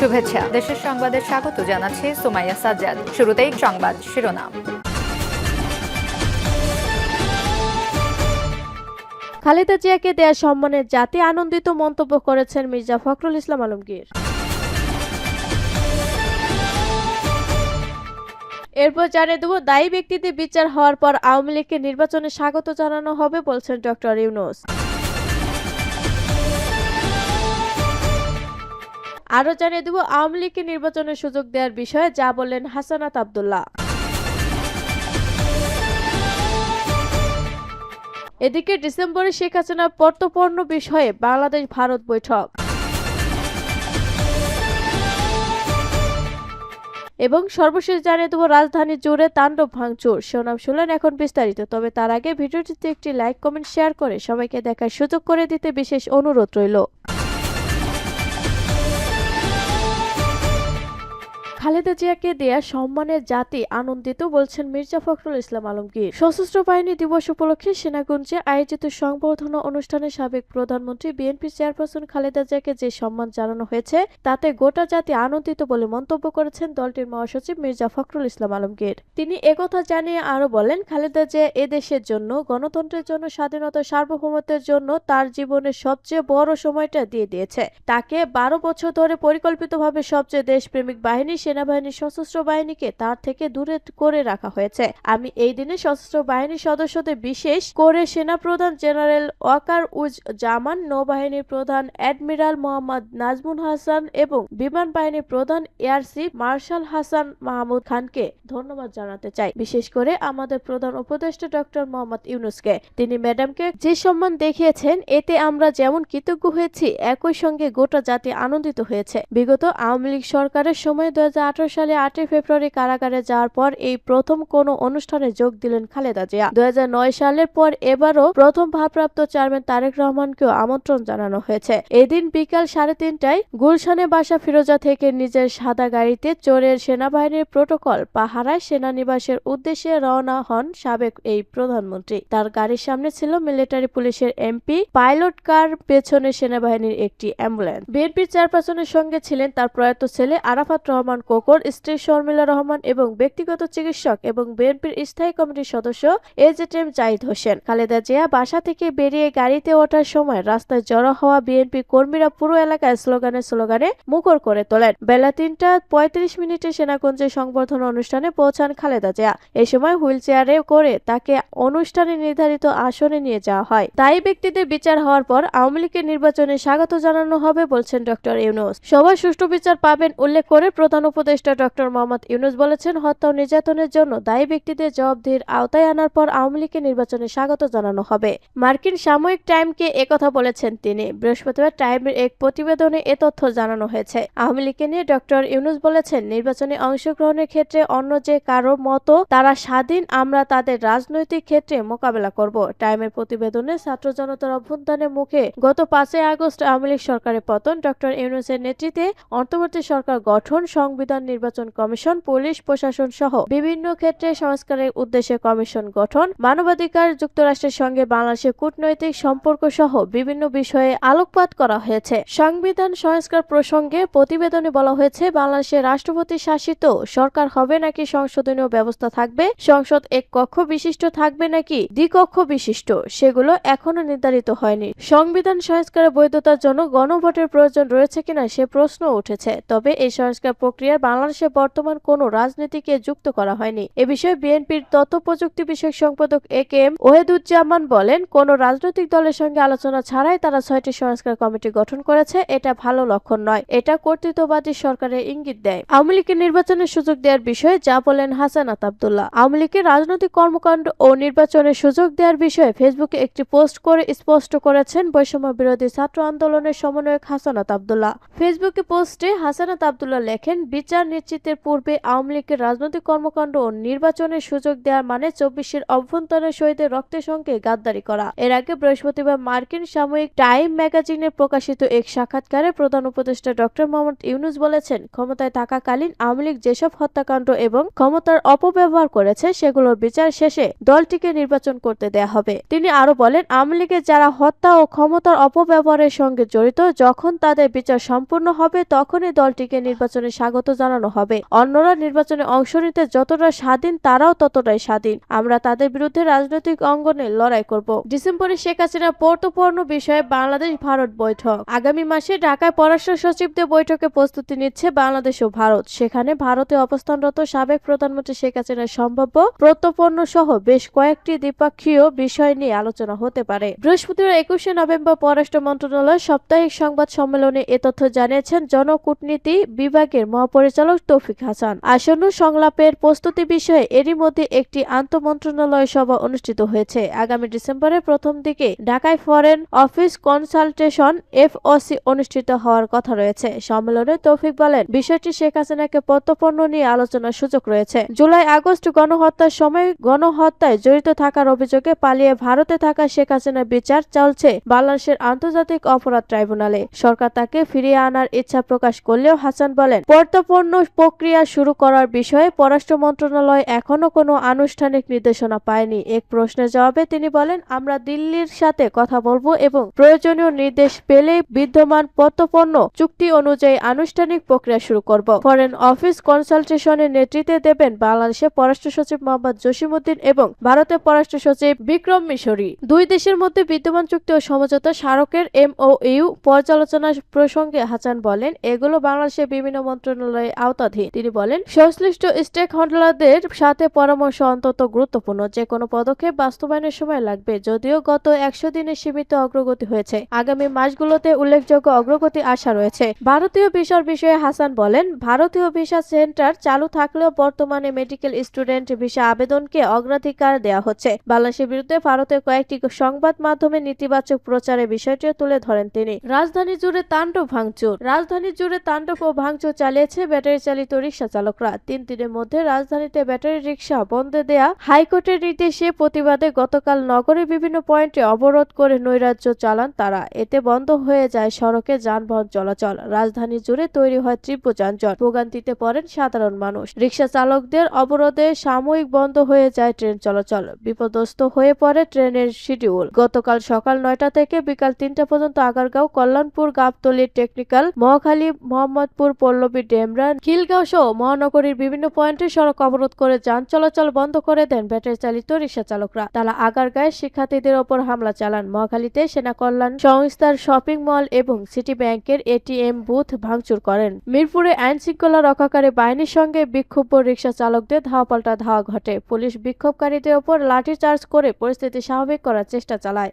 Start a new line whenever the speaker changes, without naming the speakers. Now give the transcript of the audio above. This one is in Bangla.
শুভেচ্ছা। দেশের সংবাদে স্বাগত জানাচ্ছি সুমাইয়া সাজ্জাদ। শুরুতেই সংবাদ শিরোনাম।
খালেদা জিয়াকে দেয়া সম্মানের জাতি আনন্দিত মন্তব্য করেছেন মির্জা ফখরুল ইসলাম আলমগীর। এরপর জানিয়ে দেব, দায়ী ব্যক্তিদের বিচার হওয়ার পর আওয়ামী লীগকে নির্বাচনে স্বাগত জানানো হবে বলছেন ডক্টর ইউনুস। আরও জানিয়ে দেব, আওয়ামী লীগকে নির্বাচনের সুযোগ দেওয়ার বিষয়ে যা বললেন হাসানাত আবদুল্লাহ। এদিকে ডিসেম্বরে শেখ হাসিনা পর্তপর্ণ বিষয়ে বাংলাদেশ ভারত বৈঠক। এবং সর্বশেষ জানিয়ে দেবো, রাজধানী জুড়ে তাণ্ডব ভাঙচুর। শিরোনাম শুনলেন এখন বিস্তারিত, তবে তার আগে ভিডিওটিতে একটি লাইক, কমেন্ট, শেয়ার করে সবাইকে দেখার সুযোগ করে দিতে বিশেষ অনুরোধ রইল। alle খালেদা জিয়াকে দেয়া সম্মানের জাতি আনন্দিত বলছেন মির্জা ফখরুল ইসলাম আলমগীর। সশস্ত্র বাহিনী দিবস উপলক্ষে সেনাগঞ্জে আয়োজিত সংবর্ধনা অনুষ্ঠানে সাবেক প্রধানমন্ত্রী বিএনপি চেয়ারপারসন খালেদা জিয়াকে যে সম্মান জানানো হয়েছে, তাতে গোটা জাতি আনন্দিত বলে মন্তব্য করেছেন দলটির মহাসচিব মির্জা ফখরুল ইসলাম আলমগীর। তিনি একথা জানিয়ে আরও বলেন, খালেদা জিয়া এদেশের জন্য, গণতন্ত্রের জন্য, স্বাধীনতা, সার্বভৌমত্বের জন্য তার জীবনের সবচেয়ে বড় সময়টা দিয়ে দিয়েছে। তাকে বারো বছর ধরে পরিকল্পিতভাবে সবচেয়ে দেশপ্রেমিক বাহিনী সেনাবাহিনী সশস্ত্র বাহিনীকে তার থেকে দূরে করে রাখা হয়েছে। আমি এই দিনে সশস্ত্র বাহিনীর সদস্যদের বিশেষ করে সেনাপ্রধান জেনারেল ওয়াকার উজ জামান, নৌবাহিনীর প্রধান অ্যাডমিরাল মোহাম্মদ নাজমুল হাসান এবং বিমান বাহিনীর প্রধান air chief marshal Hasan Mahmud খানকে ধন্যবাদ জানাতে চাই। বিশেষ করে আমাদের প্রধান উপদেষ্টা ডক্টর মোহাম্মদ ইউনুসকে। তিনি ম্যাডামকে যে সম্মান দেখিয়েছেন, এতে আমরা যেমন কৃতজ্ঞ হয়েছি, একই সঙ্গে গোটা জাতি আনন্দিত হয়েছে। বিগত আওয়ামী লীগ সরকারের সময় দু হাজার আট সালে আটই ফেব্রুয়ারি কারাগারে যাওয়ার পর এই প্রথম কোনো অনুষ্ঠানে যোগ দিলেন খালেদা জিয়া। দু সালের পর এবারও প্রথম ভারপ্রাপ্ত চেয়ারম্যান তারেক রহমানকেও আমন্ত্রণ জানানো হয়েছে। এদিন বিকাল সাড়ে তিনটায় গুলশানে বাসা ফিরোজা থেকে নিজের সাদা গাড়িতে চোরের সেনাবাহিনীর প্রোটোকল পাহারায় সেনানিবাসের উদ্দেশ্যে রওনা হন সাবেক এই প্রধানমন্ত্রী। তার গাড়ির সামনে ছিল মিলিটারি পুলিশের এমপি, পাইলট কার পেছনে সেনাবাহিনীর একটি অ্যাম্বুলেন্স। বিএনপির চেয়ারপারসনের সঙ্গে ছিলেন তার প্রয়াত ছেলে আরাফাত রহমান কোকর স্ত্রী শর্মিলা রহমান এবং ব্যক্তিগত চিকিৎসক এবং বিএনপির স্থায়ী কমিটির সদস্য এজেটেম জাহিদ হোসেন। খালেদা জিয়া বাসা থেকে বেরিয়ে গাড়িতে ওঠার সময় রাস্তায় জড়ো হওয়া বিএনপি কর্মীরা পুরো এলাকায় স্লোগানে স্লোগানে মুখর করে তোলেন। বেলা তিনটা পঁয়ত্রিশ মিনিটে সেনাগঞ্জে সংবর্ধনা অনুষ্ঠানে পৌঁছান খালেদা জিয়া। এ সময় হুইল চেয়ারে করে তাকে অনুষ্ঠানে নির্ধারিত আসনে নিয়ে যাওয়া হয়। তাই ব্যক্তিদের বিচার হওয়ার পর আওয়ামী লীগের নির্বাচনে স্বাগত জানানো হবে বলছেন ডক্টর ইউনুস। সবাই সুষ্ঠু বিচার পাবেন উল্লেখ করে প্রধান উপদেষ্টা ডক্টর মোহাম্মদ ইউনুস বলেছেন, হত্যা ও নির্যাতনের জন্য দায়ী ব্যক্তিদের জবাবদিহির আওতায় আনার পর আওয়ামী লীগের নির্বাচনে স্বাগত জানানো হবে। মার্কিন সাময়িক টাইমকে একথা বলেছেন তিনি। বৃহস্পতিবার টাইমের এক প্রতিবেদনে এ তথ্য জানানো হয়েছে। আওয়ামী লীগকে নিয়ে ডক্টর ইউনুস বলেছেন, নির্বাচনে অংশগ্রহণের ক্ষেত্রে অন্য যে কারও মতো তারা স্বাধীন, আমরা তাদের রাজনৈতিক ক্ষেত্রে মোকাবেলা করব। টাইমের প্রতিবেদনে ছাত্র জনতার অভ্যুত্থানের মুখে গত পাঁচই আগস্ট আওয়ামী লীগ সরকারের পতন, ডক্টর ইউনুসের নেতৃত্বে অন্তর্বর্তী সরকার গঠন, সংবিধান নির্বাচন কমিশন, পুলিশ, প্রশাসন সহ বিভিন্ন ক্ষেত্রে সংস্কারের উদ্দেশ্যে কমিশন গঠন, মানবাধিকার যুক্তরাষ্ট্রের সঙ্গে বাংলাদেশের কূটনৈতিক সম্পর্ক সহ বিভিন্ন বিষয়ে আলোকপাত করা হয়েছে। সংবিধান সংস্কার প্রসঙ্গে প্রতিবেদনে বলা হয়েছে, বাংলাদেশের রাষ্ট্রপতি শাসিত সরকার হবে নাকি সংশোধনীয় ব্যবস্থা থাকবে? সংসদ এক কক্ষ বিশিষ্ট থাকবে নাকি দ্বিকক্ষ বিশিষ্ট? সেগুলো এখনও নির্ধারিত হয়নি। সংবিধান সংস্কারের বৈধতার জন্য গণভোটের প্রয়োজন রয়েছে কিনা সে প্রশ্ন উঠেছে। তবে এই সংস্কার প্রক্রিয়ার বাংলাদেশে বর্তমান কোনো রাজনীতিকে যুক্ত করা হয়নি। এ বিষয়ে বিএনপির তথ্য প্রযুক্তি বিষয়ক সম্পাদক এ কে এম ওহেদুজ্জামান বলেন, কোন রাজনৈতিক দলের সঙ্গে আলোচনা ছাড়াই তারা ছয়টি সংস্কার কমিটি গঠন করেছে। এটা ভালো লক্ষণ নয়। এটা কর্তৃত্ববাদী সরকারের ইঙ্গিত দেয়। আওয়ামী লীগের নির্বাচনের সুযোগ দেওয়ার বিষয়ে যা বলেন হাসানাত আবদুল্লাহ আওয়ামী লীগের রাজনৈতিক কর্মকাণ্ড ও নির্বাচনের সুযোগ দেওয়ার বিষয়ে ফেসবুকে একটি পোস্ট করে স্পষ্ট করেছেন বৈষম্য বিরোধী ছাত্র আন্দোলনের সমন্বয়ক হাসানাত আবদুল্লাহ ফেসবুকে পোস্টে হাসানাত আবদুল্লাহ লেখেন, বিচার বিচার নিশ্চিতের পূর্বে আওয়ামী লীগের রাজনৈতিক কর্মকাণ্ড ও নির্বাচনের সুযোগ দেওয়ার মানে চব্বিশের অভ্যন্তরীণ শহীদের রক্তের সঙ্গে গাদ্দারি করা। এর আগে বৃহস্পতিবার মার্কিন সাময়িক টাইম ম্যাগাজিনে প্রকাশিত এক সাক্ষাৎকারে প্রধান উপদেষ্টা ডক্টর মোহাম্মদ ইউনুস বলেছেন, ক্ষমতায় থাকাকালীন আওয়ামী লীগ যেসব হত্যাকাণ্ড এবং ক্ষমতার অপব্যবহার করেছে, সেগুলোর বিচার শেষে দলটিকে নির্বাচন করতে দেয়া হবে। তিনি আরও বলেন, আওয়ামী লীগের যারা হত্যা ও ক্ষমতার অপব্যবহারের সঙ্গে জড়িত, যখন তাদের বিচার সম্পূর্ণ হবে, তখনই দলটিকে নির্বাচনে স্বাগত জানানো হবে। অন্যরা নির্বাচনে অংশ নিতে যতটা স্বাধীন, তারাও ততটাই স্বাধীন। আমরা তাদের বিরুদ্ধে রাজনৈতিক অঙ্গনে লড়াই করব। ডিসেম্বরে শেখ হাসিনার পর্তপূর্ণ বিষয়ে বাংলাদেশ ভারত বৈঠক। আগামী মাসে ঢাকায় পররাষ্ট্র সচিবদের বৈঠকে প্রস্তুতি নিচ্ছে বাংলাদেশ ও ভারত। সেখানে ভারতে অবস্থানরত সাবেক প্রধানমন্ত্রী শেখ হাসিনার সম্ভাব্য প্রত্যর্পণ সহ বেশ কয়েকটি দ্বিপাক্ষীয় বিষয় নিয়ে আলোচনা হতে পারে। বৃহস্পতিবার একুশে নভেম্বর পররাষ্ট্র মন্ত্রণালয় সাপ্তাহিক সংবাদ সম্মেলনে এ তথ্য জানিয়েছেন জনকূটনীতি বিভাগের মহাপরিচালক তৌফিক হাসান। আসন্ন সংলাপের প্রস্তুতি বিষয়ে এরই মধ্যে একটি আন্তঃমন্ত্রণালয় সভা অনুষ্ঠিত হয়েছে। আগামী ডিসেম্বরের প্রথম দিকে ঢাকায় ফরেন অফিস কনসালটেশন এফওসি অনুষ্ঠিত হওয়ার কথা রয়েছে। সম্মেলনে তৌফিক বলেন, বিষয়টি শেখ হাসিনাকে প্রত্যর্পণ নিয়ে আলোচনার সুযোগ রয়েছে। জুলাই, আগস্ট গণহত্যার সময় গণহত্যায় জড়িত থাকার অভিযোগে পালিয়ে ভারতে থাকা শেখ হাসিনার বিচার চলছে বাংলাদেশের আন্তর্জাতিক অপরাধ ট্রাইব্যুনালে। সরকার তাকে ফিরিয়ে আনার ইচ্ছা প্রকাশ করলেও হাসান বলেন প্রত্যর্পণ প্রক্রিয়া শুরু করার বিষয়ে পররাষ্ট্র মন্ত্রণালয় এখনও কোনো আনুষ্ঠানিক নির্দেশনা পায়নি। এক প্রশ্নের জবাবে তিনি বলেন, আমরা দিল্লির সাথে কথা বলব এবং প্রয়োজনীয় নির্দেশ পেলে বিদ্যমান প্রত্যর্পণ চুক্তি অনুযায়ী আনুষ্ঠানিক প্রক্রিয়া শুরু করব। ফরেন অফিস কনসালটেশনের নেতৃত্বে দেবেন বাংলাদেশের পররাষ্ট্র সচিব মোহাম্মদ জসিমউদ্দিন এবং ভারতের পররাষ্ট্র সচিব বিক্রম মিশরি। দুই দেশের মধ্যে বিদ্যমান চুক্তি ও সমঝোতা স্মারকের এমওইউ পর্যালোচনা প্রসঙ্গে হাসান বলেন, এগুলো বাংলাদেশের বিভিন্ন মন্ত্রণালয়ের আওতাধীন। তিনি বলেন, সংশ্লিষ্ট স্টেক হোল্ডারদের সাথে পরামর্শ অন্তত গুরুত্বপূর্ণ। যে কোনো পদক্ষেপ বাস্তবায়নের সময় লাগবে, যদিও গত একশো দিনে সীমিত অগ্রগতি হয়েছে। আগামী মাসগুলোতে উল্লেখযোগ্য অগ্রগতি আশা রয়েছে। ভারতীয় ভিসার বিষয়ে হাসান বলেন, ভারতীয় ভিসা সেন্টার চালু থাকলেও বর্তমানে মেডিকেল স্টুডেন্ট ভিসা আবেদনকে অগ্রাধিকার দেওয়া হচ্ছে। বাংলাদেশের বিরুদ্ধে ভারতের কয়েকটি সংবাদ মাধ্যমে নেতিবাচক প্রচারের বিষয়টিও তুলে ধরেন তিনি। রাজধানী জুড়ে তাণ্ডব ভাঙচুর। রাজধানী জুড়ে তাণ্ডব ও ভাঙচুর চালিয়েছে ব্যাটারি চালিত রিক্সা চালকরা তিন দিনের মধ্যে রাজধানীতে ব্যাটারি রিক্সা বন্ধ দেয়া, হাইকোর্টের নির্দেশে প্রতিবাদে গতকাল নগরের বিভিন্ন পয়েন্টে অবরোধ করে নৈরাজ্য চালান তারা। এতে বন্ধ হয়ে যায় সড়কে যানবাহন চলাচল। রাজধানী জুড়ে তৈরি হয় তীব্র যানজট। ভোগান্তিতে পড়েন সাধারণ মানুষ। রিক্সা চালকদের অবরোধে সাময়িক বন্ধ হয়ে যায় ট্রেন চলাচল। বিপদস্ত হয়ে পড়ে ট্রেনের শিডিউল। গতকাল সকাল নয়টা থেকে বিকাল তিনটা পর্যন্ত আগারগাঁও, কল্যাণপুর, গাবতলী, টেকনিক্যাল, মহাখালী, মোহাম্মদপুর, পল্লবী, ডেমরা খিলগাঁও সহ মহানগরীর বিভিন্ন পয়েন্টে সড়ক অবরোধ করে যান চলাচল বন্ধ করে দেন ব্যাটারি চালিত রিক্সা চালকরা। তারা আগারগাঁয়ে শিক্ষার্থীদের ওপর হামলা চালান মহাখালীতে সেনা কল্যাণ সংস্থার শপিং মল এবং সিটি ব্যাংকের এটিএম বুথ ভাঙচুর করেন। মিরপুরে আইন শৃঙ্খলা রক্ষাকারী বাহিনীর সঙ্গে বিক্ষুব্ধ রিক্সা চালকদের ধাওয়া পাল্টা ধাওয়া ঘটে। পুলিশ বিক্ষোভকারীদের ওপর লাঠিচার্জ করে পরিস্থিতি স্বাভাবিক করার চেষ্টা চালায়।